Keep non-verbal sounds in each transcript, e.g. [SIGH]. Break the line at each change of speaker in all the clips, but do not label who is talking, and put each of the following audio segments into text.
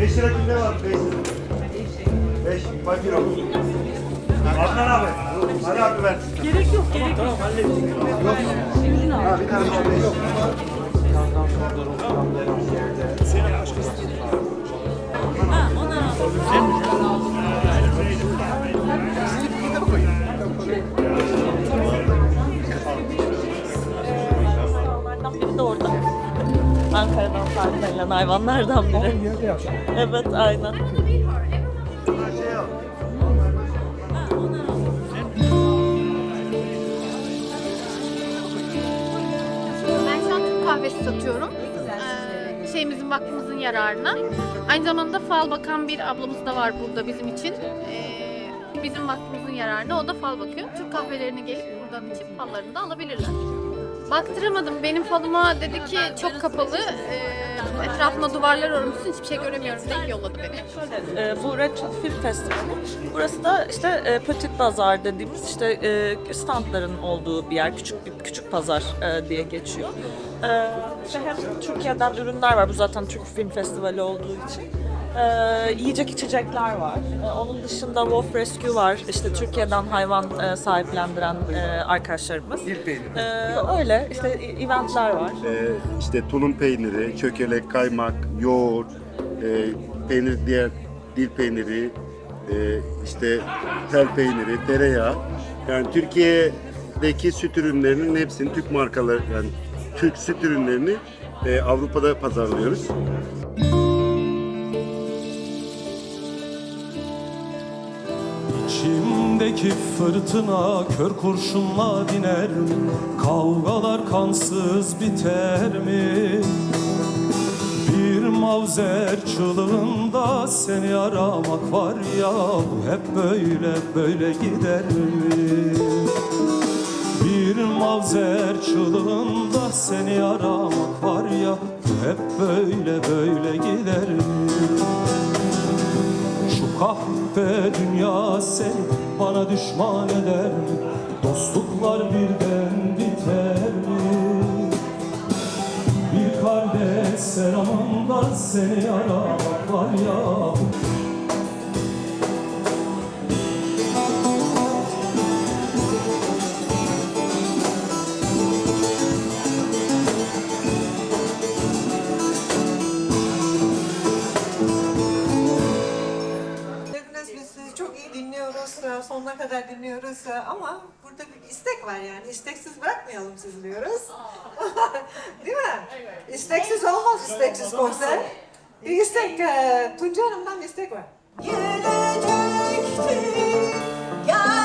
5 lira kimde var? 5 lira. 5 fakir ol. Adnan abi. Ali abi ver.
Gerek yok, gerek yok.
Ha bir tane daha beş.
Ha, ona Hayvanlardan Ankara'dan sahiplendilen hayvanlardan biri. Evet, aynen.
Ben şu an Türk kahvesi satıyorum. Ee, şeyimizin vakfımızın yararına. Aynı zamanda fal bakan bir ablamız da var burada bizim için. Ee, bizim vakfımızın yararına. O da fal bakıyor. Türk kahvelerine gelip buradan içip fallarını da alabilirler. Baktıramadım. Benim falıma dedi ki çok kapalı. Ee, etrafına duvarlar örmüşsün. Hiçbir şey göremiyorum deyip yolladı beni.
Ee, bu Red Chip Film Festivali. Burası da işte e, Petit Bazar dediğimiz işte e, standların olduğu bir yer. Küçük bir küçük pazar e, diye geçiyor. Ee, işte hem Türkiye'den ürünler var. Bu zaten Türk Film Festivali olduğu için. Ee, yiyecek içecekler var. Ee, onun dışında Wolf Rescue var. İşte Türkiye'den hayvan e, sahiplendiren e, arkadaşlarımız. Ee, öyle işte e- eventler var.
Ee, işte tulum peyniri, çökelek, kaymak, yoğurt, e, peynir diğer dil peyniri, e, işte tel peyniri, tereyağı. Yani Türkiye'deki süt ürünlerinin hepsini Türk markaları yani Türk süt ürünlerini e, Avrupa'da pazarlıyoruz.
İçimdeki fırtına kör kurşunla diner mi? Kavgalar kansız biter mi? Bir mavzer çığlığında seni aramak var ya Bu hep böyle böyle gider mi? Bir mavzer çığlığında seni aramak var ya Bu hep böyle böyle gider mi? Kahpe dünya seni bana düşman eder mi? Dostluklar birden biter mi? Bir kardeş selamından seni aramak var ya
sonuna kadar dinliyoruz e, ama burada bir istek var yani. İsteksiz bırakmayalım sizi diyoruz. [LAUGHS] Değil mi? İsteksiz olmaz isteksiz konser. Bir istek, e, Tunca Hanım'dan bir istek var. Gelecekti, gelmez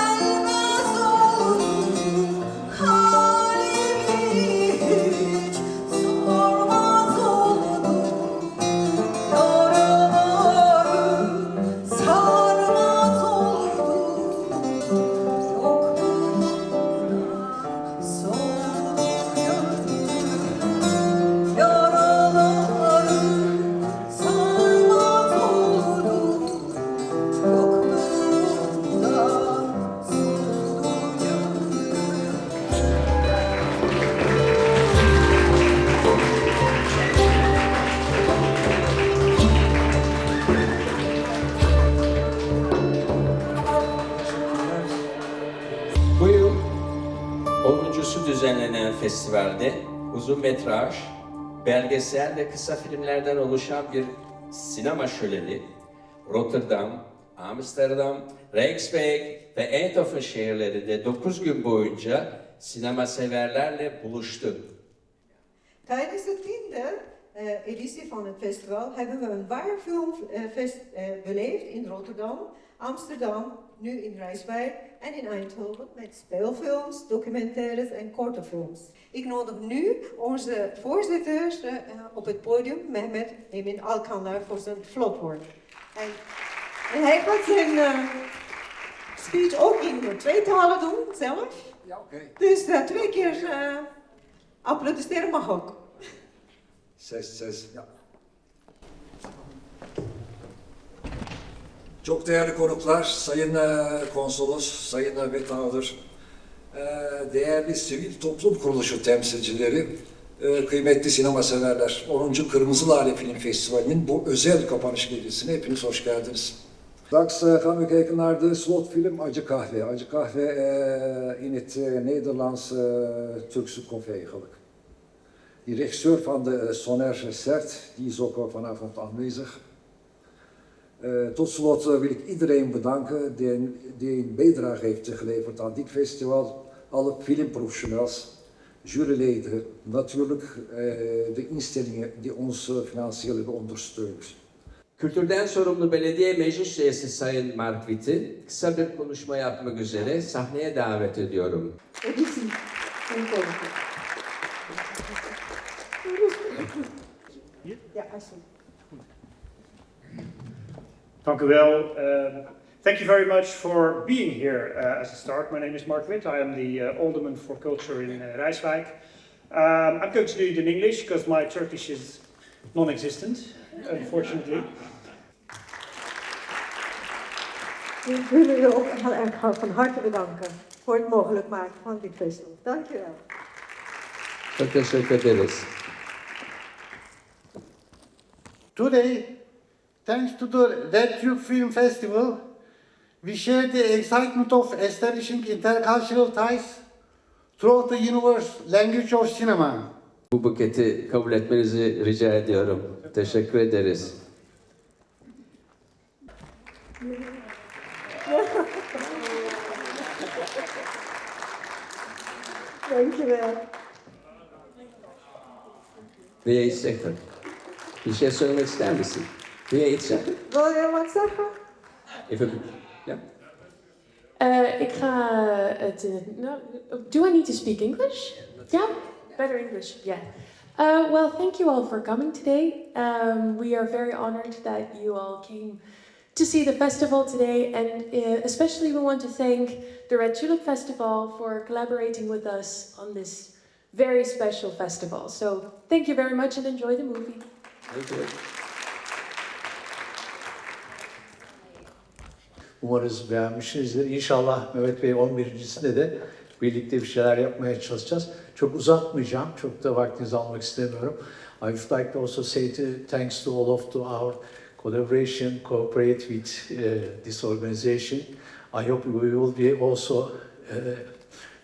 festivalde uzun metraj, belgesel ve kısa filmlerden oluşan bir sinema şöleni Rotterdam, Amsterdam, Rijkswijk ve Eindhoven şehirlerinde 9 gün boyunca sinema severlerle buluştu.
Tijdens de tiende eh, editie van het festival hebben we een waarfilmfest eh, beleefd in Rotterdam, Amsterdam, nu in Rijswijk en in Eindhoven met speelfilms, documentaires en korte films. Ik nodig nu onze voorzitter eh, op het podium, Mehmet Emin Alkanlar, voor zijn slotwoord. En, en hij gaat zijn eh, speech ook in twee talen doen, zelf.
Ja, oké.
Dus eh, twee keer eh, applaudisseren mag ook.
Ses ses. Ja. Çok değerli konuklar, Sayın e, Konsolos, Sayın Mehmet Ağdır, e, değerli sivil toplum kuruluşu temsilcileri, kıymetli sinema severler, 10. Kırmızı Lale Film Festivali'nin bu özel kapanış gecesine hepiniz hoş geldiniz. We kijken naar de slotfilm Acı Kahve. Acı Kahve eh, in het Nederlands eh, Turkse koffie eigenlijk. Die regisseur van de Soner Sert, die is ook vanavond aanwezig. Eh, tot slot eh, wil ik iedereen bedanken die, die een bijdrage heeft geleverd aan dit festival. Alle filmprofessionals, juryleden, natuurlijk eh, de instellingen die ons financieel hebben ondersteund.
Kültürden sorumlu belediye meclis üyesi Sayın Mark Witt'i kısa bir konuşma yapmak üzere sahneye davet ediyorum.
Ja, alsjeblieft.
Dank u wel. Um, thank you very much for being here uh, as a start. My name is Mark Witt. I am the uh, Alderman for Culture in uh, Rijswijk. Um, I'm going to do it in English because my Turkish is non-existent, unfortunately.
Ik wil u ook heel erg van harte bedanken voor het mogelijk maken van dit festival. Dank u wel.
Çok teşekkür ederiz.
Today, thanks to the Red Tube Film Festival, we share the excitement of establishing intercultural ties throughout the universe language of cinema.
Bu buketi kabul etmenizi rica ediyorum. Teşekkür ederiz.
Dank u wel.
Wil je iets zeggen? Bir şey söylemek ister misin? Wil je iets zeggen?
Wil je wat zeggen?
Even, ja.
Uh, ik ga het. uh, no, do I need to speak English? Yeah, better English. Yeah. Uh, well, thank you all for coming today. Um, we are very honored that you all came to see the festival today, and uh, especially we want to thank the Red Tulip Festival for collaborating with us on this very special festival. So, thank you very much and enjoy the movie.
Thank you.
Umarız beğenmişsinizdir. İnşallah Mehmet Bey 11.sinde de birlikte bir şeyler yapmaya çalışacağız. Çok uzatmayacağım. Çok da vaktinizi almak istemiyorum. I would like to also say to, thanks to all of to our collaboration, cooperate with uh, this organization. I hope we will be also uh,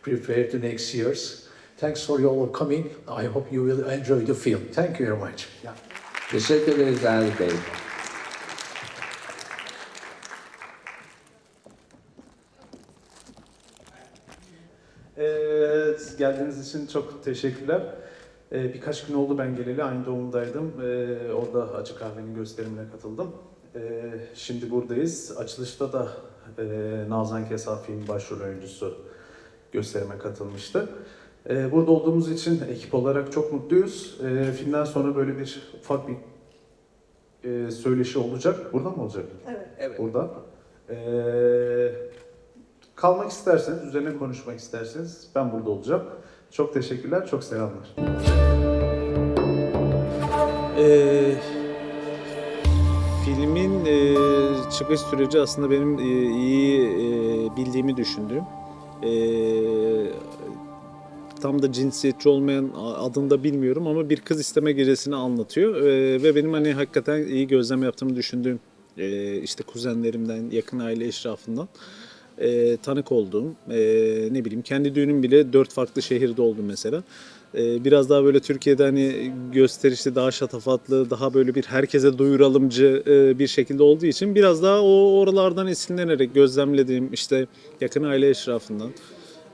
prepared to next years. Thanks for your coming. I hope you will enjoy the film. Thank you very much. Yeah.
Teşekkür ederiz Ali Bey.
Evet, geldiğiniz için çok teşekkürler. Ee, birkaç gün oldu ben geleli, aynı doğumdaydım. Ee, orada Acı Kahve'nin gösterimine katıldım. Ee, şimdi buradayız. Açılışta da e, Nazan Kesal film başrol oyuncusu gösterime katılmıştı. Ee, burada olduğumuz için ekip olarak çok mutluyuz. Ee, filmden sonra böyle bir ufak bir e, söyleşi olacak. Burada mı olacak?
Evet.
Evet.
Burada. Ee, kalmak isterseniz, üzerine konuşmak isterseniz ben burada olacağım. Çok teşekkürler, çok selamlar.
Ee, filmin e, çıkış süreci aslında benim e, iyi e, bildiğimi düşündüğüm. E, tam da cinsiyetçi olmayan adını da bilmiyorum ama bir kız isteme gecesini anlatıyor. E, ve benim hani hakikaten iyi gözlem yaptığımı düşündüğüm e, işte kuzenlerimden, yakın aile eşrafından e, tanık olduğum, e, ne bileyim kendi düğünüm bile dört farklı şehirde oldu mesela. E, biraz daha böyle Türkiye'de hani gösterişli, daha şatafatlı, daha böyle bir herkese duyuralımcı e, bir şekilde olduğu için biraz daha o oralardan esinlenerek gözlemlediğim işte yakın aile eşrafından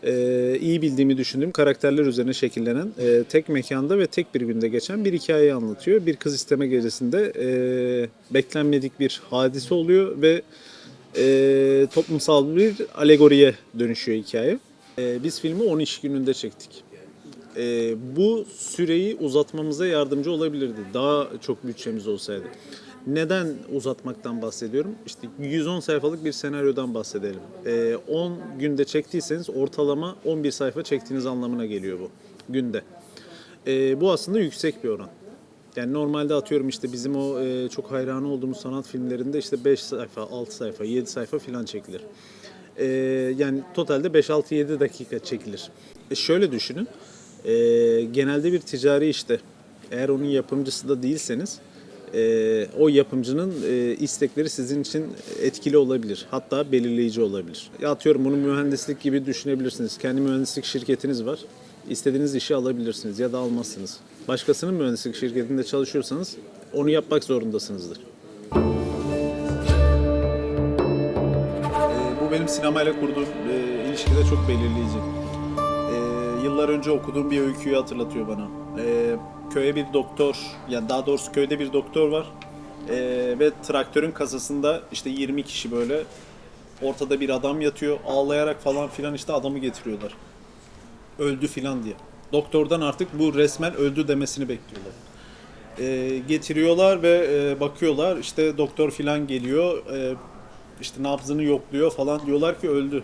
e, iyi bildiğimi düşündüğüm karakterler üzerine şekillenen e, tek mekanda ve tek bir günde geçen bir hikayeyi anlatıyor. Bir kız isteme gecesinde e, beklenmedik bir hadise oluyor ve e, toplumsal bir alegoriye dönüşüyor hikaye. E, biz filmi 10 iş gününde çektik. E, bu süreyi uzatmamıza yardımcı olabilirdi. Daha çok bütçemiz olsaydı. Neden uzatmaktan bahsediyorum? İşte 110 sayfalık bir senaryodan bahsedelim. E, 10 günde çektiyseniz ortalama 11 sayfa çektiğiniz anlamına geliyor bu günde. E, bu aslında yüksek bir oran. Yani normalde atıyorum işte bizim o e, çok hayranı olduğumuz sanat filmlerinde işte 5 sayfa, 6 sayfa, 7 sayfa filan çekilir. E, yani totalde 5-6-7 dakika çekilir. E, şöyle düşünün. E, genelde bir ticari işte eğer onun yapımcısı da değilseniz e, o yapımcının e, istekleri sizin için etkili olabilir. Hatta belirleyici olabilir. Atıyorum bunu mühendislik gibi düşünebilirsiniz. Kendi mühendislik şirketiniz var. İstediğiniz işi alabilirsiniz ya da almazsınız. Başkasının mühendislik şirketinde çalışıyorsanız onu yapmak zorundasınızdır. Ee, bu benim sinemayla kurduğum e, ilişkide çok belirleyici. Ee, yıllar önce okuduğum bir öyküyü hatırlatıyor bana. Ee, köye bir doktor, yani daha doğrusu köyde bir doktor var. Ee, ve traktörün kasasında işte 20 kişi böyle ortada bir adam yatıyor. Ağlayarak falan filan işte adamı getiriyorlar. Öldü filan diye. Doktordan artık bu resmen öldü demesini bekliyorlar. Ee, getiriyorlar ve e, bakıyorlar işte doktor filan geliyor. Ee, işte nabzını yokluyor falan diyorlar ki öldü.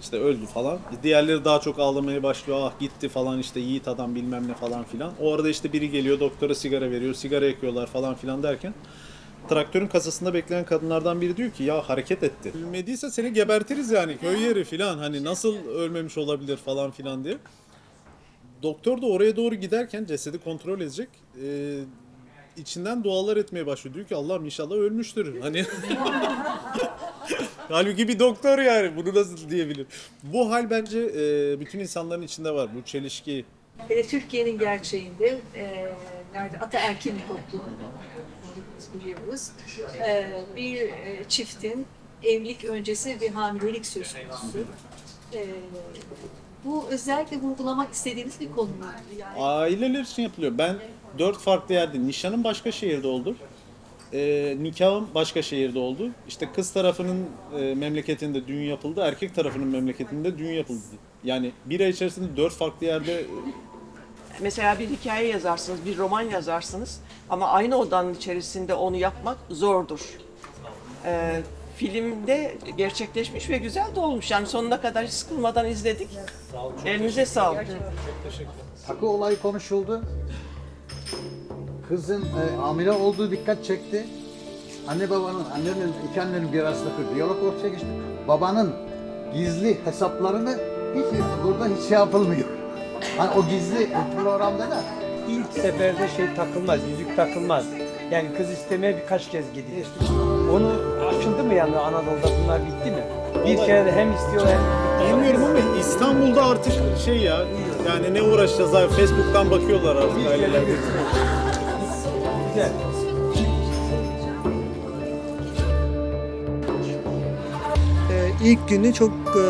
İşte öldü falan. Diğerleri daha çok ağlamaya başlıyor. Ah gitti falan işte yiğit adam bilmem ne falan filan. O arada işte biri geliyor doktora sigara veriyor. Sigara yakıyorlar falan filan derken traktörün kasasında bekleyen kadınlardan biri diyor ki ya hareket etti. Ölmediyse seni gebertiriz yani köy yeri filan hani nasıl ölmemiş olabilir falan filan diye. Doktor da oraya doğru giderken cesedi kontrol edecek. Ee, içinden dualar etmeye başlıyor. Diyor ki Allah'ım inşallah ölmüştür. Hani [LAUGHS] Halbuki bir doktor yani bunu nasıl diyebilir? Bu hal bence e, bütün insanların içinde var. Bu çelişki.
Hele Türkiye'nin gerçeğinde e, nerede ataerkil bir toplum biz biliyoruz. E, bir e, çiftin evlilik öncesi bir hamilelik söz konusu. E, bu özellikle vurgulamak istediğiniz bir konu mu? Yani
Aileler için yapılıyor. Ben dört farklı yerde, nişanım başka şehirde oldu. E, nikahım başka şehirde oldu. İşte kız tarafının e, memleketinde düğün yapıldı, erkek tarafının memleketinde düğün yapıldı. Yani bir ay içerisinde dört farklı yerde
Mesela bir hikaye yazarsınız, bir roman yazarsınız ama aynı odanın içerisinde onu yapmak zordur. Ee, filmde gerçekleşmiş ve güzel de olmuş. Yani sonuna kadar hiç sıkılmadan izledik. Elinize sağlık.
Takı olayı konuşuldu. Kızın e, hamile olduğu dikkat çekti. Anne babanın, annenin, iki annenin bir arasındaki diyalog ortaya geçti. Babanın gizli hesaplarını hiç burada hiç şey yapılmıyor. Hani o gizli programda da
İlk seferde şey takılmaz, yüzük takılmaz. Yani kız istemeye birkaç kez gidiyor. Onu açıldı mı yani Anadolu'da bunlar bitti mi? Bir kere de hem istiyorlar hem
Bilmiyorum ama İstanbul'da artık şey ya yani ne uğraşacağız abi Facebook'tan bakıyorlar artık aileler.
güzel.
Ee, ilk günü çok e,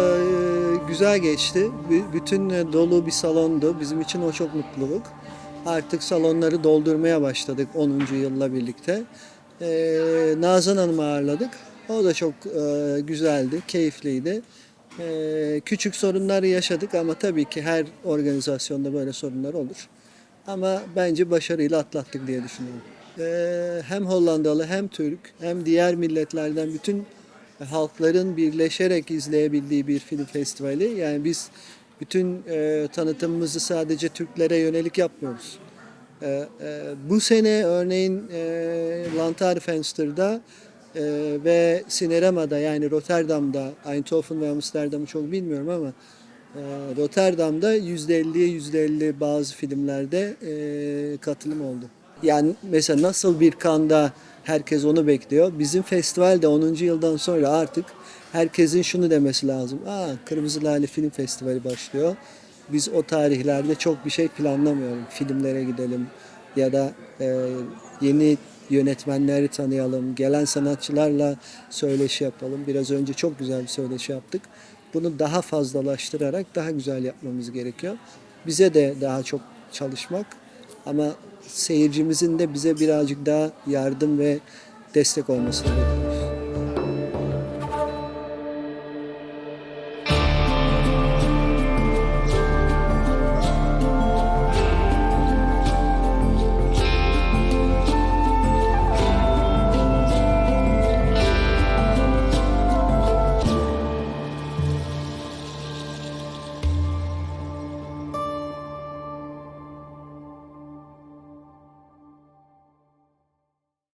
güzel geçti. Bü- Bütün e, dolu bir salondu. Bizim için o çok mutluluk. Artık salonları doldurmaya başladık 10. yılla birlikte. Ee, Nazan Hanım'ı ağırladık. O da çok e, güzeldi, keyifliydi. Ee, küçük sorunlar yaşadık ama tabii ki her organizasyonda böyle sorunlar olur. Ama bence başarıyla atlattık diye düşünüyorum. Ee, hem Hollandalı hem Türk hem diğer milletlerden bütün halkların birleşerek izleyebildiği bir film festivali. Yani biz bütün e, tanıtımımızı sadece Türklere yönelik yapmıyoruz. E, e, bu sene örneğin e, Lantarfenster'da e, ve Sinerama'da yani Rotterdam'da, Eindhoven ve Amsterdam'ı çok bilmiyorum ama e, Rotterdam'da %50'ye %50 bazı filmlerde e, katılım oldu. Yani mesela nasıl bir kanda herkes onu bekliyor. Bizim festivalde 10. yıldan sonra artık herkesin şunu demesi lazım. Aa Kırmızı Lale Film Festivali başlıyor. Biz o tarihlerde çok bir şey planlamıyorum. Filmlere gidelim ya da e, yeni yönetmenleri tanıyalım. Gelen sanatçılarla söyleşi yapalım. Biraz önce çok güzel bir söyleşi yaptık. Bunu daha fazlalaştırarak daha güzel yapmamız gerekiyor. Bize de daha çok çalışmak ama seyircimizin de bize birazcık daha yardım ve destek olması gerekiyor.